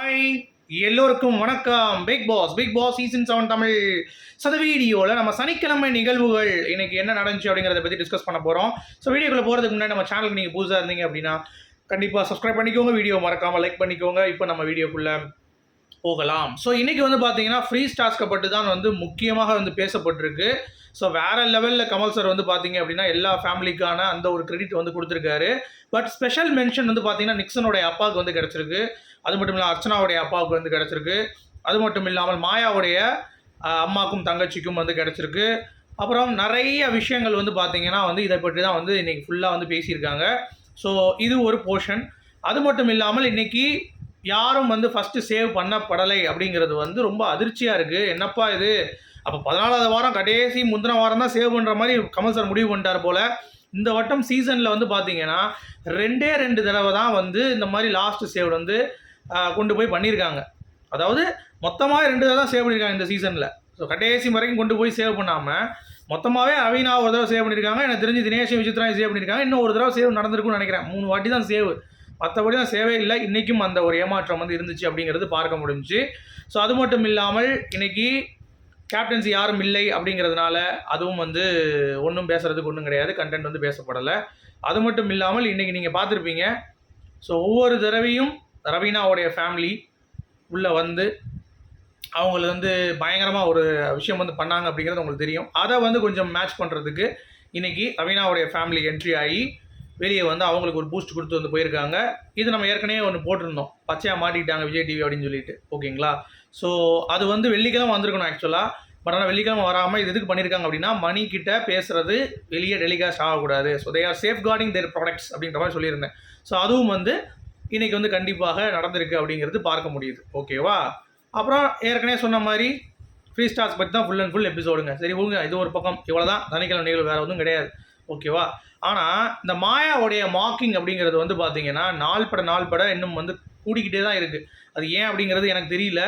Hi எல்லோருக்கும் வணக்கம். Bigg Boss Bigg Boss season seven Tamil சத வீடியோவில் நம்ம சனிக்கிழமை நிகழ்வுகள் இன்னைக்கு என்ன நடந்துச்சு அப்படிங்கிறத பற்றி டிஸ்கஸ் பண்ண போகிறோம் ஸோ வீடியோக்குள்ளே போகிறதுக்கு முன்னாடி நம்ம சேனலுக்கு நீங்கள் புதுசாக இருந்தீங்க அப்படின்னா கண்டிப்பாக சப்ஸ்கிரைப் பண்ணிக்கோங்க. வீடியோ மறக்காமல் லைக் பண்ணிக்கோங்க. இப்போ நம்ம வீடியோக்குள்ளே போகலாம். ஸோ இன்றைக்கி வந்து பார்த்தீங்கன்னா ஃப்ரீ ஸ்டாஸ்க்கை பட்டு தான் வந்து முக்கியமாக வந்து பேசப்பட்டிருக்கு. ஸோ வேற லெவலில் கமல் சார் வந்து பார்த்தீங்க அப்படின்னா எல்லா ஃபேமிலிக்கான அந்த ஒரு கிரெடிட் வந்து கொடுத்துருக்காரு. பட் ஸ்பெஷல் மென்ஷன் வந்து பார்த்தீங்கன்னா நிக்சனுடைய அப்பாவுக்கு வந்து கிடச்சிருக்கு. அது மட்டும் இல்லாமல் அர்ச்சனாவுடைய அப்பாவுக்கு வந்து கிடச்சிருக்கு. அது மட்டும் இல்லாமல் மாயாவுடைய அம்மாக்கும் தங்கச்சிக்கும் வந்து கிடச்சிருக்கு. அப்புறம் நிறைய விஷயங்கள் வந்து பார்த்திங்கன்னா வந்து இதை பற்றி தான் வந்து இன்றைக்கி ஃபுல்லாக வந்து பேசியிருக்காங்க. ஸோ இது ஒரு போர்ஷன் அது மட்டும் இல்லாமல் இன்றைக்கி யாரும் வந்து ஃபஸ்ட்டு சேவ் பண்ணப்படலை அப்படிங்கிறது வந்து ரொம்ப அதிர்ச்சியாக இருக்குது என்னப்பா இது? அப்போ பதினாலாவது வாரம் கடைசி முந்தின வாரம் தான் சேவ் பண்ணுற மாதிரி கமல் சார் முடிவு பண்ணிட்டார் போல். இந்த வட்டம் சீசனில் வந்து பார்த்தீங்கன்னா ரெண்டே ரெண்டு தடவை தான் வந்து இந்த மாதிரி லாஸ்ட் சேவ் வந்து கொண்டு போய் பண்ணியிருக்காங்க அதாவது மொத்தமாக ரெண்டு தடவை தான் சேவ் பண்ணியிருக்காங்க இந்த சீசனில் ஸோ கடைசி வரைக்கும் கொண்டு போய் சேவ் பண்ணாமல் மொத்தமாகவே அவினா ஒரு தடவை சேவ் பண்ணியிருக்காங்க எனக்கு தெரிஞ்சு தினேஷ் விசித்ரா சேவ் பண்ணியிருக்காங்க இன்னும் ஒரு தடவை சேவ் நடந்திருக்கும்னு நினைக்கிறேன். மூணு வாட்டி தான் சேவ் மற்றபடி தான் சேவே இல்லை. இன்றைக்கும் அந்த ஒரு ஏமாற்றம் வந்து இருந்துச்சு அப்படிங்கிறது பார்க்க முடிஞ்சுச்சு. ஸோ அது மட்டும் இல்லாமல் இன்னைக்கு கேப்டன்சி யாரும் இல்லை அப்படிங்கிறதுனால அதுவும் வந்து ஒன்றும் பேசுகிறதுக்கு ஒன்றும் கிடையாது. கண்டென்ட் வந்து பேசப்படலை. அது மட்டும் இல்லாமல் இன்றைக்கி நீங்கள் பார்த்துருப்பீங்க. ஸோ ஒவ்வொரு தடவையும் ரவீனாவுடைய ஃபேமிலி உள்ளே வந்து அவங்கள வந்து பயங்கரமாக ஒரு விஷயம் வந்து பண்ணாங்க அப்படிங்கிறது உங்களுக்கு தெரியும். அதை வந்து கொஞ்சம் மேட்ச் பண்ணுறதுக்கு இன்றைக்கி ரவீனாவுடைய ஃபேமிலி என்ட்ரி ஆகி வெளியே வந்து அவங்களுக்கு ஒரு பூஸ்ட் கொடுத்து வந்து போயிருக்காங்க. இது நம்ம ஏற்கனவே ஒன்று போட்டிருந்தோம். பச்சையாக மாட்டிக்கிட்டாங்க விஜய் டிவி அப்படின்னு சொல்லிட்டு. ஓகேங்களா? ஸோ அது வந்து வெள்ளிக்கிழமை வந்திருக்கணும் ஆக்சுவலாக பட் ஆனால் வெள்ளிக்கிழமை வராமல் இது எதுக்கு பண்ணியிருக்காங்க அப்படின்னா மணி கிட்ட பேசுறது வெளியே டெலிகாஸ்ட் ஆகக்கூடாது. So they are safeguarding their products அப்படின்ற மாதிரி சொல்லியிருந்தேன். ஸோ அதுவும் வந்து இன்னைக்கு வந்து கண்டிப்பாக நடந்திருக்கு அப்படிங்கிறது பார்க்க முடியுது. ஓகேவா அப்புறம் ஏற்கனவே சொன்ன மாதிரி ஃப்ரீ ஸ்டார்ஸ் பற்றி தான் ஃபுல் அண்ட் ஃபுல் எபிசோடுங்க சரி விடுங்க இது ஒரு பக்கம். இவ்வளோ தான் சனிக்கிழமை நிகழ்வு வேறு ஒன்றும் கிடையாது. ஓகேவா ஆனால் இந்த மாயாவுடைய மாக்கிங் அப்படிங்கிறது வந்து பார்த்தீங்கன்னா நாள் பட நாள் பட இன்னும் வந்து கூடிக்கிட்டே தான் இருக்குது அது ஏன் அப்படிங்கிறது எனக்கு தெரியல.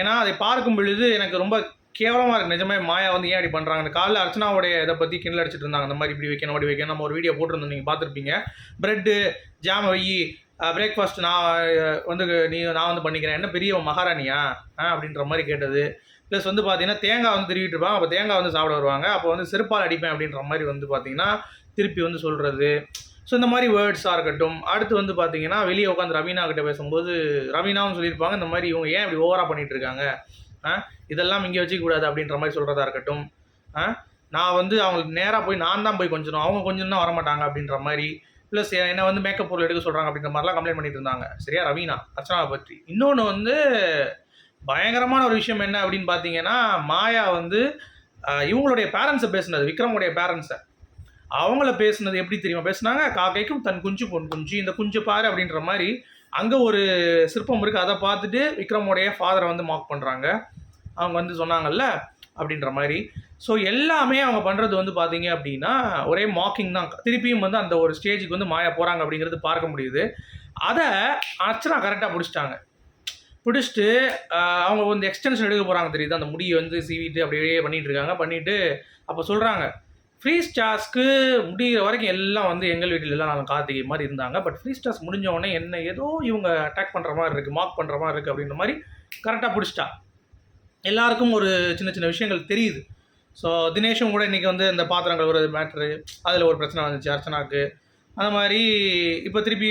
ஏன்னா அதை பார்க்கும் பொழுது எனக்கு ரொம்ப கேவலமாக இருக்குது நிஜமே மாயா வந்து ஏன் அப்படி பண்ணுறாங்க காலைல அர்ச்சனாவுடைய இதை பற்றி கிண்டல் அடிச்சிட்டு இருந்தாங்க. அந்த மாதிரி இப்படி வைக்கணும் அப்படி வைக்கணும். நம்ம ஒரு வீடியோ போட்டிருந்தோம். நீங்கள் பார்த்துருப்பீங்க. ப்ரெட்டு ஜாம் வை பிரேக்ஃபாஸ்ட் நான் வந்து நீ நான் வந்து பண்ணிக்கிறேன். என்ன பெரிய மகாராணியா? ஆ அப்படின்ற மாதிரி கேட்டது. ப்ளஸ் வந்து பார்த்தீங்கன்னா தேங்காய் வந்து திருவிட்டு இருப்பாங்க. அப்போ தேங்காய் வந்து சாப்பிட வருவாங்க. அப்போ வந்து செருப்பால் அடிப்பேன் அப்படின்ற மாதிரி வந்து பார்த்தீங்கன்னா திருப்பி வந்து சொல்கிறது ஸோ இந்த மாதிரி வேர்ட்ஸாக இருக்கட்டும். அடுத்து வந்து பார்த்தீங்கன்னா வெளியே உட்காந்து ரவீனா கிட்ட பேசும்போது ரவீனாவும் சொல்லியிருப்பாங்க இந்த மாதிரி இவங்க ஏன் இப்படி ஓவராக பண்ணிட்டு இருக்காங்க? ஆ இதெல்லாம் இங்கே வச்சுக்க கூடாது அப்படின்ற மாதிரி சொல்கிறதா இருக்கட்டும். ஆ நான் வந்து அவங்களுக்கு நேராக போய் நான் தான் போய் கொஞ்சணும். அவங்க கொஞ்சம் தான் வரமாட்டாங்க அப்படின்ற மாதிரி ப்ளஸ் என்னை வந்து மேக்கப் பொருள் எடுக்க சொல்கிறாங்க அப்படின்ற மாதிரிலாம் கம்ப்ளைண்ட் பண்ணிட்டு இருந்தாங்க. சரியா ரவீனா? அர்ச்சனாவை பற்றி. இன்னொன்று வந்து பயங்கரமான ஒரு விஷயம் என்ன அப்படின்னு பார்த்தீங்கன்னா மாயா வந்து இவங்களுடைய பேரண்ட்ஸை பேசுனது விக்ரமுடைய பேரண்ட்ஸை அவங்கள பேசுனது எப்படி தெரியுமா? பேசுனாங்க காக்கைக்கும் தன் குஞ்சு பொன் குஞ்சு இந்த குஞ்சு பாரு அப்படின்ற மாதிரி அங்கே ஒரு சிற்பம் இருக்குது அதை பார்த்துட்டு விக்ரமுடைய ஃபாதரை வந்து மார்க் பண்ணுறாங்க அவங்க வந்து சொன்னாங்கல்ல அப்படின்ற மாதிரி. ஸோ எல்லாமே அவங்க பண்ணுறது வந்து பார்த்தீங்க அப்படின்னா ஒரே மாக்கிங் தான். திருப்பியும் வந்து அந்த ஒரு ஸ்டேஜுக்கு வந்து மாயா போகிறாங்க அப்படிங்கிறது பார்க்க முடியுது. அதை அர்ச்சனா கரெக்டாக பிடிச்சிட்டாங்க. பிடிச்சிட்டு அவங்க வந்து எக்ஸ்டென்ஷன் எடுக்க போகிறாங்க தெரியுது? அந்த முடியை வந்து சீவிட்டு அப்படியே பண்ணிகிட்டு இருக்காங்க. பண்ணிவிட்டு அப்போ சொல்கிறாங்க ஃப்ரீ ஸ்டார்ஸ்க்கு முடிகிற வரைக்கும் எல்லாம் வந்து எங்கள் வீட்டில் எல்லாம் நாங்கள் கார்த்திகை மாதிரி இருந்தாங்க. பட் ஃப்ரீ ஸ்டார்ஸ் முடிஞ்ச உடனே என்ன ஏதோ இவங்க அட்டாக் பண்ணுற மாதிரி இருக்குது மார்க் பண்ணுற மாதிரி இருக்குது அப்படின்ற மாதிரி கரெக்டாக பிடிச்சிட்டா. எல்லாருக்கும் ஒரு சின்ன சின்ன விஷயங்கள் தெரியுது. ஸோ தினேஷும் கூட இன்றைக்கி வந்து இந்த பாத்திரம் கழுவுறது மேட்ரு அதில் ஒரு பிரச்சனை வந்துச்சு அர்ச்சனாக்கு. அந்த மாதிரி இப்போ திருப்பி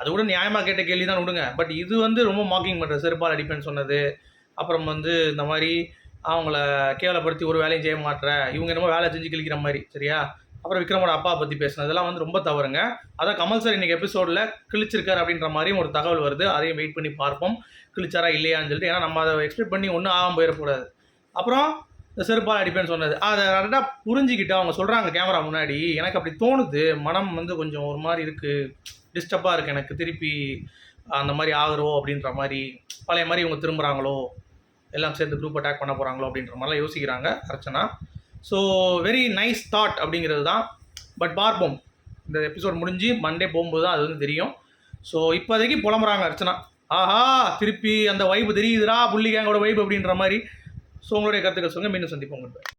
அது கூட நியாயமாக கேட்ட கேள்வி தான் விடுங்க. பட் இது வந்து ரொம்ப மாக்கிங் பண்ணுறது செருப்பால் அடிப்பேன்னு சொன்னது. அப்புறம் வந்து இந்த மாதிரி அவங்கள கேவலப்படுத்தி ஒரு வேலையும் செய்ய மாட்ற இவங்க என்னமோ வேலை செஞ்சு கிழிக்கிற மாதிரி சரியா? அப்புறம் விக்ரமோட அப்பா பற்றி பேசுனது இதெல்லாம் வந்து ரொம்ப தவறுங்க. அதான் கமல் சார் இன்னைக்கு எபிசோடில் கிழிச்சிருக்காரு அப்படின்ற மாதிரியும் ஒரு தகவல் வருது. அதையும் வெயிட் பண்ணி பார்ப்போம். கிழிச்சாரா இல்லையான்னு சொல்லிட்டு. ஏன்னா நம்ம அதை எக்ஸ்பெக்ட் பண்ணி ஒன்றும் ஆகாமல் போயிடக்கூடாது. அப்புறம் இந்த செருப்பால் அடிப்பேன்னு சொன்னது. அதை கரெக்டாக புரிஞ்சுக்கிட்டு அவங்க சொல்கிறாங்க கேமரா முன்னாடி. எனக்கு அப்படி தோணுது. மனம் வந்து கொஞ்சம் ஒரு மாதிரி இருக்குது டிஸ்டர்பாக இருக்குது எனக்கு. திருப்பி அந்த மாதிரி ஆகுறோ அப்படின்ற மாதிரி. பழைய மாதிரி இவங்க திரும்புகிறாங்களோ எல்லாம் சேர்ந்து குரூப் அட்டாக் பண்ண போகிறாங்களோ அப்படின்ற மாதிரிலாம் யோசிக்கிறாங்க. Archana so very nice thought அப்படிங்கிறது தான். பட் பார்ப்போம். இந்த எபிசோட் முடிஞ்சு மண்டே போகும்போது தான் அது வந்து தெரியும். ஸோ இப்போதைக்கு புலம்புறாங்க அர்ச்சனா. ஆஹா திருப்பி அந்த வைப்பு தெரியுதுடா புள்ளி கேங்கோட வைப்பு அப்படின்ற மாதிரி. ஸோ உங்களுடைய கருத்துக்கள் சொல்லுங்கள் மீண்டும் சந்திப்போம்.